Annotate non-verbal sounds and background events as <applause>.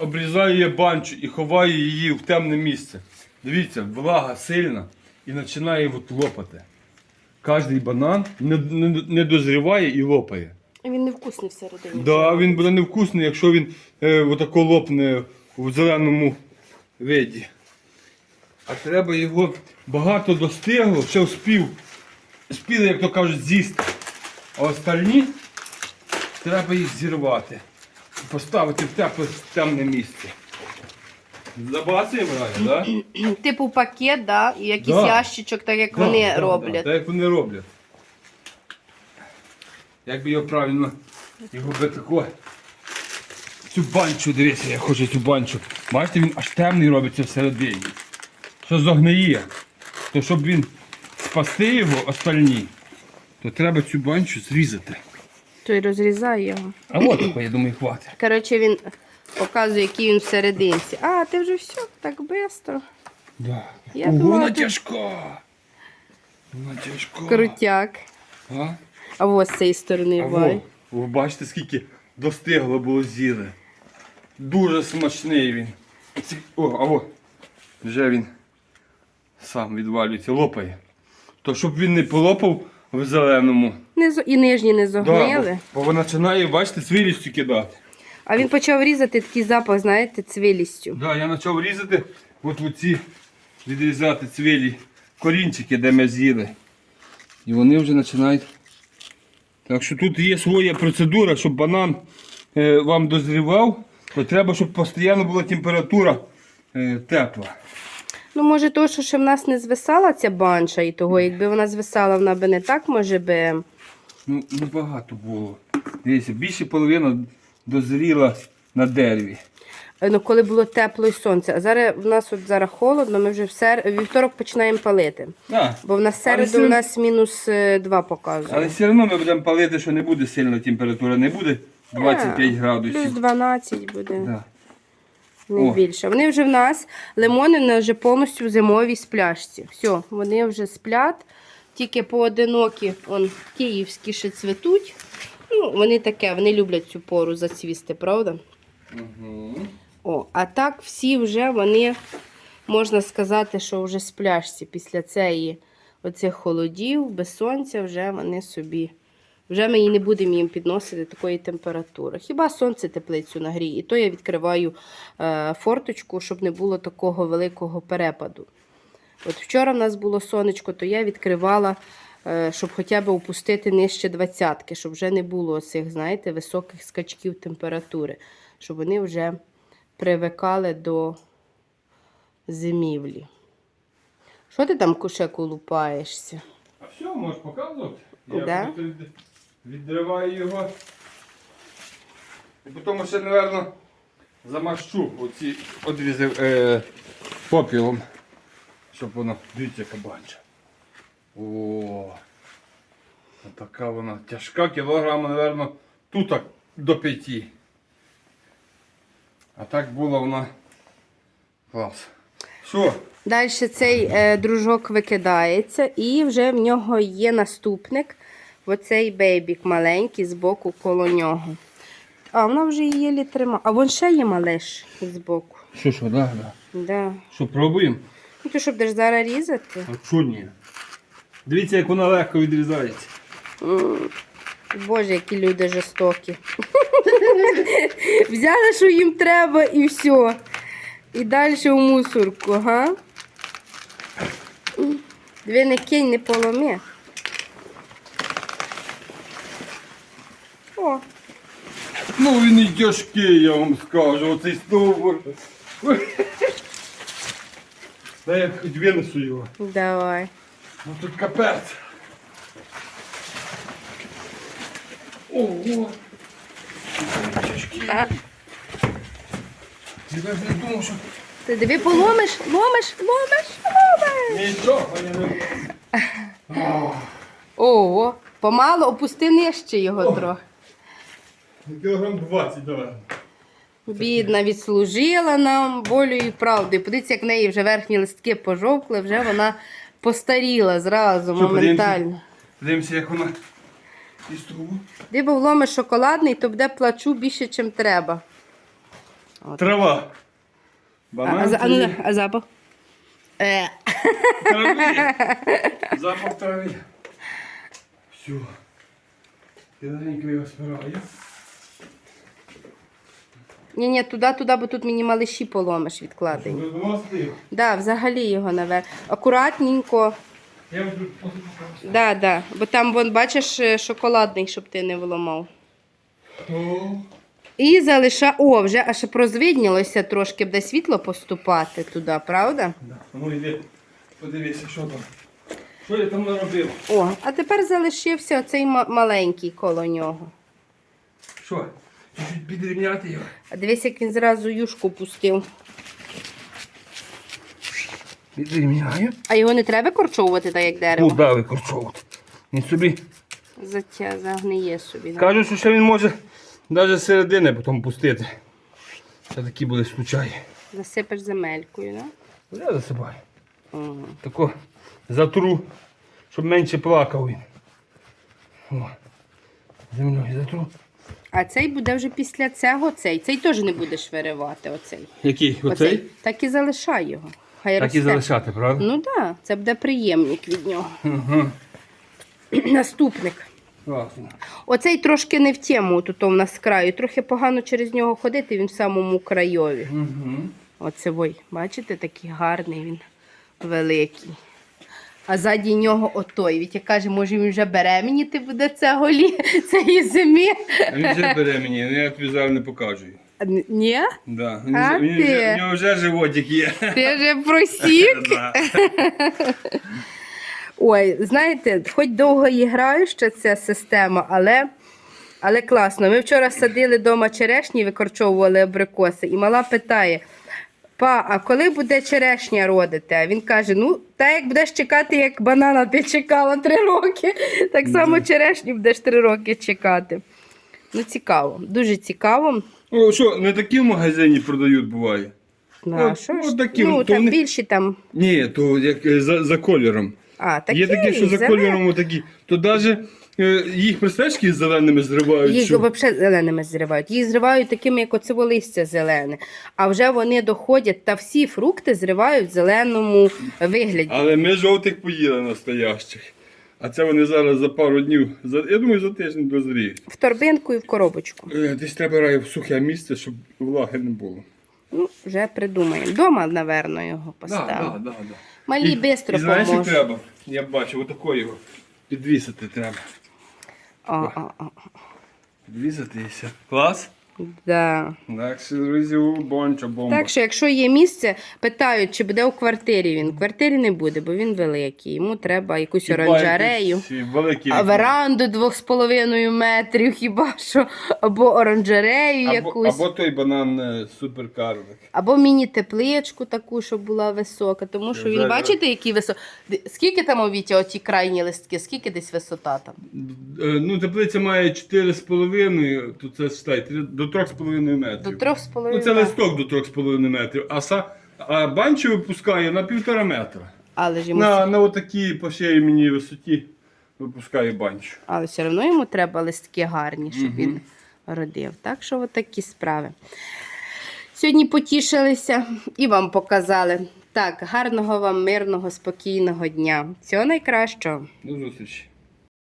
обрізаю я банчу і ховаю її в темне місце. Дивіться, влага сильна і починає от лопати. Кожний банан не, не, не дозріває і лопає. Він невкусний всередині. Да, він буде невкусний, якщо він е, отако лопне в зеленому виді. А треба його багато достигло, ще вспів. Спіли, як то кажуть, з'їсти. А остальні треба їх зірвати. Поставити в тепле темне місце. Забацуємо Рая, так? Типу пакет, да, і якийсь Да. ящичок, так як вони Да, роблять. Так як вони роблять. Як би його правильно, його би тако. Цю банчу, дивіться, я хочу цю банчу. Бачите, він аж темний робиться всередині. Що зогниє. То щоб він спасти його остальні, то треба цю банчу зрізати. Той розрізає його. А от тако, я думаю, хватить. Коротше, він показує, який він всерединці. А, ти вже все, так швидко. Да. Я Ого, думала, вона ти- тяжка. Вона тяжка. Крутяк. А? А ось з цієї сторони А бай. во, ви бачите, скільки достигло було з'їли. Дуже смачний він. Ці- О, а во, вже він сам відвалюється, лопає. То щоб він не полопав в зеленому. Не зо- І нижні не Да, зогнили. бо, бо вона починає, бачите, цвілістю кидати. А він почав різати такий запах, знаєте, цвілістю. Да, я почав різати, от оці відрізати цвілі корінчики, де ми з'їли. І вони вже починають. Так що тут є своя процедура, щоб банан е, вам дозрівав, то треба, щоб постійно була температура е, тепла. Ну, може, то, що ще в нас не звисала ця банша, і того, якби вона звисала, вона би не так, може би. Ну, небагато було. Дивіться, більше половина дозріла на дереві. е, Ну, коли було тепло і сонце. А зараз в нас от зараз холодно, ми вже в сер... вівторок починаємо палити. А, Бо в нас середу все- у нас мінус 2 показує. але все одно ми будемо палити, що не буде сильна температура, не буде 25 Плюс градусів. 12 буде, Да. не О. більше. Вони вже в нас, лимони в нас вже повністю в зимовій спляшці. Все, вони вже сплять, тільки поодинокі, он, київські ще цвітуть. Ну, вони таке, вони люблять цю пору зацвісти, правда? Угу. О, а так всі вже вони, можна сказати, що вже з пляшці після цієї оцих холодів, без сонця, вже вони собі. Вже ми її не будемо їм підносити такої температури. Хіба сонце теплицю нагріє. І то я відкриваю е, форточку, щоб не було такого великого перепаду. От вчора в нас було сонечко, то я відкривала, е, щоб хоча б опустити нижче двадцятки, щоб вже не було цих, знаєте, високих скачків температури, щоб вони вже привикали до зимівлі. Що ти там куше колупаєшся? А все, можеш показувати? Я від- відриваю його. І потім ще, мабуть, замащу оці одрізи е, попілом, щоб воно, дивіться, яка банча. О, така вона тяжка, кілограма, мабуть, тут до п'яти. А так було вона клас. Що? Далі цей е, дружок викидається, і вже в нього є наступник. Оцей бейбік маленький збоку коло нього. А вона вже її тримає. А вон ще є малеш збоку. Що, що, да, да. Да. Що, пробуємо? Ну, то що будеш зараз різати? А що ні? Дивіться, як вона легко відрізається. М, Боже, які люди жорстокі. <laughs> Взяли, що їм треба, і все. І далі у мусорку, га? Дві не кинь, не поломи. О, Ну він і тяжкий, я вам скажу, оцей стовбур. Дай я хоч винесу його. давай. Ну тут капець. Ого. А, Я навіть не думав, що ти диви, поломиш, ломиш, ломиш, ломиш. нічого не Ого, помало опусти нижче його трохи. Кілограм 20, давай. Бідна, відслужила нам волю і правдою. Подивіться, як в неї вже верхні листки пожовкли, вже вона постаріла зразу, Що, моментально. Подивимося, як вона із трубу. Диби вломиш шоколадний, то буде плачу більше, ніж треба. От. Трава. А, а, а, а запах? Е. трави. Запах трави. Все. Тихенько його збираю. Ні, ні, туди, туди, бо тут мені малиші поломиш відкладай. Ви виносите? Да, взагалі його наверх. Акуратненько. Я вже. Да, да. Бо там, вон, бачиш, е, шоколадний, щоб ти не виламав. О, І залиша. О, вже аж прозвиднілося трошки, буде світло поступати туди, правда? да. Ну йди, подивися, що там. Що я там наробив? О, а тепер залишився оцей ма- маленький коло нього. Що? Чуть-чуть підрівняти його. А дивись, як він зразу юшку пустив. Підрівняю. А його не треба корчовувати, так як дерево. Куда викорчовувати? Він собі. Затя загниє собі. да. Кажуть, що ще він може навіть середини потім пустити. Це такі були случаї. Засипеш земелькою, да? Я засипаю. Ага. Тако затру, щоб менше плакав він. О. Землею затру. А цей буде вже після цього цей. Цей теж не будеш виривати. Оцей. Який? Оцей? Так і залишай його. Хай Так і росте. залишати, правда? Ну так, да, це буде приємник від нього. Угу. <clears throat> Наступник. Класно. Оцей трошки не в тему, тут у нас з краю. Трохи погано через нього ходити, він в самому крайові. Угу. Оце ой, бачите, такий гарний він великий. А ззаді нього отой. Вітя каже, може він вже беременіти буде цього лі... <laughs> цієї зими. А він вже бере мені, ну, я тобі зараз не покажу. н- Ні? Да. Він, А вже- він ти? вже, у нього вже животик є. Ти вже просік. <laughs> Да. <laughs> Ой, знаєте, хоч довго і граюча ця система, але, але класно. Ми вчора садили вдома черешні, викорчовували абрикоси, і мала питає: Па, а коли буде черешня родити? А він каже: ну, та як будеш чекати, як банана ти чекала три роки, так само черешню будеш три роки чекати. Ну, цікаво, дуже цікаво. О, що, не такі в магазині продають буває? Ну, а що ж? такі, ну, то там вони- більші там. Ні, то як е, за, за кольором. А, такі, Є такі, що за зелені. кольором такі. То навіть їх пристежки з зеленими зривають. Їх що- взагалі зеленими зривають. Їх зривають такими, як оце листя зелене. А вже вони доходять та всі фрукти зривають в зеленому вигляді. Але ми жовтих поїли настоящих. А це вони зараз за пару днів, за, я думаю, за тиждень дозріють. В торбинку і в коробочку. Е, Десь треба раю в сухе місце, щоб влаги не було. Ну, вже придумаємо. Дома, напевно, його поставимо. да, да. Малі І, швидко і знаєш, поможуть. треба? Я бачу, отако його підвісити треба. А, а, а. Підвісити і все. Клас? Да. Так, бомба. Так що, якщо є місце, питають, чи буде у квартирі він. В квартирі не буде, бо він великий. Йому треба якусь Хіба оранжерею. якийсь, е, А веранду двох з половиною метрів, хіба що, або оранжерею або, якусь. або той банан е, суперкарлик. Або міні-тепличку таку, щоб була висока. Тому що він, бачите, який високий. Скільки там у Віті оті крайні листки, скільки десь висота там? Е, Ну, теплиця має 4,5, то це считай, три- до 3,5 метрів. До трьох з Ну, це листок до 3,5 метрів, а, са, а банчо випускає на півтора метра. Але ж йому На, на отакій по шиї мені висоті випускає банчо. але все одно йому треба листки гарні, щоб він родив. Так що от такі справи. Сьогодні потішилися і вам показали. Так, гарного вам, мирного, спокійного дня. Всього найкращого. До зустрічі.